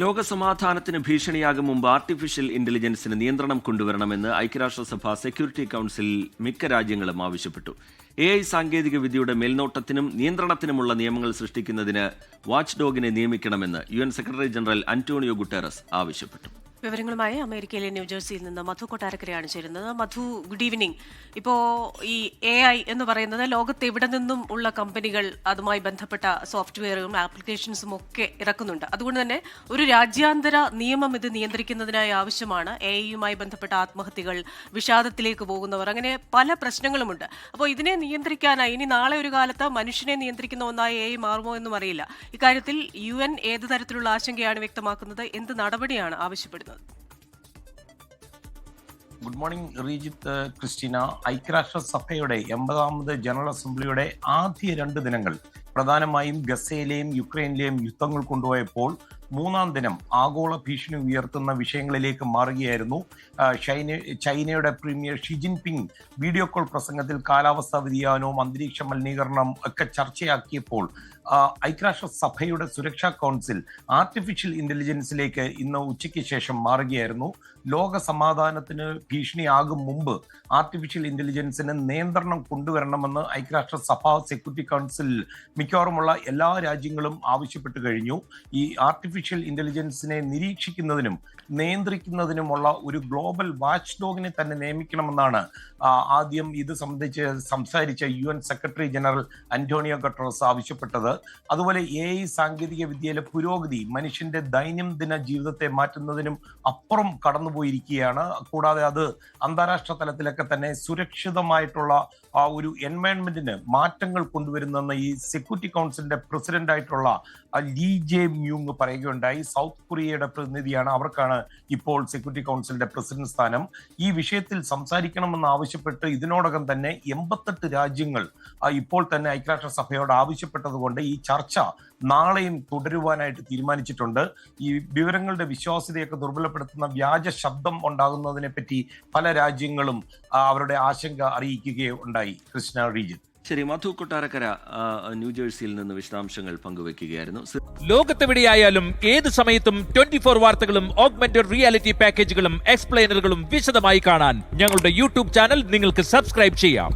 ലോകസമാധാനത്തിന് ഭീഷണിയാകും മുമ്പ് ആർട്ടിഫിഷ്യൽ ഇന്റലിജൻസിന് നിയന്ത്രണം കൊണ്ടുവരണമെന്ന് ഐക്യരാഷ്ട്രസഭ സെക്യൂരിറ്റി കൗൺസിലിൽ മിക്ക രാജ്യങ്ങളും ആവശ്യപ്പെട്ടു. എ ഐ സാങ്കേതിക വിദ്യയുടെ മേൽനോട്ടത്തിനും നിയന്ത്രണത്തിനുമുള്ള നിയമങ്ങൾ സൃഷ്ടിക്കുന്നതിന് വാച്ച് ഡോഗിനെ നിയമിക്കണമെന്ന് U secretary general Antonio Guterres ആവശ്യപ്പെട്ടു. വിവരങ്ങളുമായി അമേരിക്കയിലെ ന്യൂജേഴ്സിയിൽ നിന്ന് മധു കൊട്ടാരക്കരയാണ് ചേരുന്നത്. മധു ഗുഡ് ഈവനിങ് ഇപ്പോൾ ഈ എ ഐ എന്ന് പറയുന്നത് ലോകത്ത് എവിടെ നിന്നും ഉള്ള കമ്പനികൾ അതുമായി ബന്ധപ്പെട്ട സോഫ്റ്റ്വെയറും ആപ്ലിക്കേഷൻസും ഒക്കെ ഇറക്കുന്നുണ്ട്. അതുകൊണ്ട് തന്നെ ഒരു രാജ്യാന്തര നിയമം ഇത് നിയന്ത്രിക്കുന്നതിനായി ആവശ്യമാണ്. എ ഐയുമായി ബന്ധപ്പെട്ട ആത്മഹത്യകൾ വിഷാദത്തിലേക്ക് പോകുന്നവർ അങ്ങനെ പല പ്രശ്നങ്ങളുമുണ്ട്. അപ്പോൾ ഇതിനെ നിയന്ത്രിക്കാനായി ഇനി നാളെ ഒരു കാലത്ത് മനുഷ്യനെ നിയന്ത്രിക്കുന്ന ഒന്നായി എ ഐ മാറുമോ എന്നും അറിയില്ല. ഇക്കാര്യത്തിൽ യു എൻ ഏത് തരത്തിലുള്ള ആശങ്കയാണ് വ്യക്തമാക്കുന്നത്? എന്ത് നടപടിയാണ് ആവശ്യപ്പെടുന്നത്? Good morning Reejith Christina. ഐക്യരാഷ്ട്രസഭയുടെ എൺപതാമത് ജനറൽ അസംബ്ലിയുടെ ആദ്യ രണ്ട് ദിനങ്ങൾ പ്രധാനമായും ഗസയിലെയും യുക്രൈനിലെയും യുദ്ധങ്ങൾ കൊണ്ടുപോയപ്പോൾ മൂന്നാം ദിനം ആഗോള ഭീഷണി ഉയർത്തുന്ന വിഷയങ്ങളിലേക്ക് മാറുകയായിരുന്നു. ചൈന ചൈനയുടെ premier Xi Jinping video call പ്രസംഗത്തിൽ കാലാവസ്ഥാ വ്യതിയാനവും അന്തരീക്ഷ മലിനീകരണം ഒക്കെ ചർച്ചയാക്കിയപ്പോൾ ഐക്യരാഷ്ട്ര സഭയുടെ സുരക്ഷാ കൗൺസിൽ ആർട്ടിഫിഷ്യൽ ഇന്റലിജൻസിലേക്ക് ഇന്ന് ഉച്ചയ്ക്ക് ശേഷം മാറുകയായിരുന്നു. ലോക സമാധാനത്തിന് ഭീഷണിയാകും മുമ്പ് ആർട്ടിഫിഷ്യൽ ഇന്റലിജൻസിന് നിയന്ത്രണം കൊണ്ടുവരണമെന്ന് ഐക്യരാഷ്ട്ര സഭ സെക്യൂരിറ്റി കൗൺസിൽ മിക്കവാറുമുള്ള എല്ലാ രാജ്യങ്ങളും ആവശ്യപ്പെട്ടു കഴിഞ്ഞു. ഈ ആർട്ടിഫിഷ്യൽ ഇന്റലിജൻസിനെ നിരീക്ഷിക്കുന്നതിനും നിയന്ത്രിക്കുന്നതിനുമുള്ള ഒരു ഗ്ലോബൽ വാച്ച് ഡോഗിനെ തന്നെ നിയമിക്കണമെന്നാണ് ആദ്യം ഇത് സംബന്ധിച്ച് സംസാരിച്ച U N secretary general Antonio Guterres ആവശ്യപ്പെട്ടത്. അതുപോലെ എ ഐ സാങ്കേതിക വിദ്യയിലെ പുരോഗതി മനുഷ്യന്റെ ദൈനംദിന ജീവിതത്തെ മാറ്റുന്നതിനും അപ്പുറം കടന്നുപോയിരിക്കുകയാണ്. കൂടാതെ അത് അന്താരാഷ്ട്ര തലത്തിലൊക്കെ തന്നെ സുരക്ഷിതമായിട്ടുള്ള ആ ഒരു എൻവയൺമെന്റിന് മാറ്റങ്ങൾ കൊണ്ടുവരുന്നെന്ന് ഈ സെക്യൂരിറ്റി കൗൺസിലിന്റെ പ്രസിഡന്റ് ആയിട്ടുള്ള ലീ ജെ മ്യൂങ് പറയുകയുണ്ടായി സൗത്ത് കൊറിയയുടെ പ്രതിനിധിയാണ്. അവർക്കാണ് ഇപ്പോൾ സെക്യൂരിറ്റി കൗൺസിലിന്റെ പ്രസിഡന്റ് സ്ഥാനം. ഈ വിഷയത്തിൽ സംസാരിക്കണമെന്ന് ആവശ്യപ്പെട്ട് ഇതിനോടകം തന്നെ എൺപത്തെട്ട് രാജ്യങ്ങൾ ഇപ്പോൾ തന്നെ ഐക്യരാഷ്ട്ര സഭയോട് ആവശ്യപ്പെട്ടതുകൊണ്ട് ഈ ചർച്ച നാളെയും തുടരുവാനായിട്ട് തീരുമാനിച്ചിട്ടുണ്ട്. ഈ വിവരങ്ങളുടെ വിശ്വാസ്യതയൊക്കെ ദുർബലപ്പെടുത്തുന്ന വ്യാജ ശബ്ദം ഉണ്ടാകുന്നതിനെ പറ്റി പല രാജ്യങ്ങളും അവരുടെ ആശങ്ക അറിയിക്കുകയുണ്ടായി. കൃഷ്ണ റീജിയൻ ശരി മധു കൊട്ടാരക്കര ന്യൂജേഴ്സിയിൽ നിന്ന് വിശദാംശങ്ങൾ പങ്കുവെക്കുകയായിരുന്നു. ലോകത്തെവിടെയായാലും ഏത് സമയത്തും ട്വന്റി ഫോർ വാർത്തകളും ഓഗ്മെന്റഡ് റിയാലിറ്റി പാക്കേജുകളും എക്സ്പ്ലെയിനറുകളും വിശദമായി കാണാൻ ഞങ്ങളുടെ യൂട്യൂബ് ചാനൽ നിങ്ങൾക്ക് സബ്സ്ക്രൈബ് ചെയ്യാം.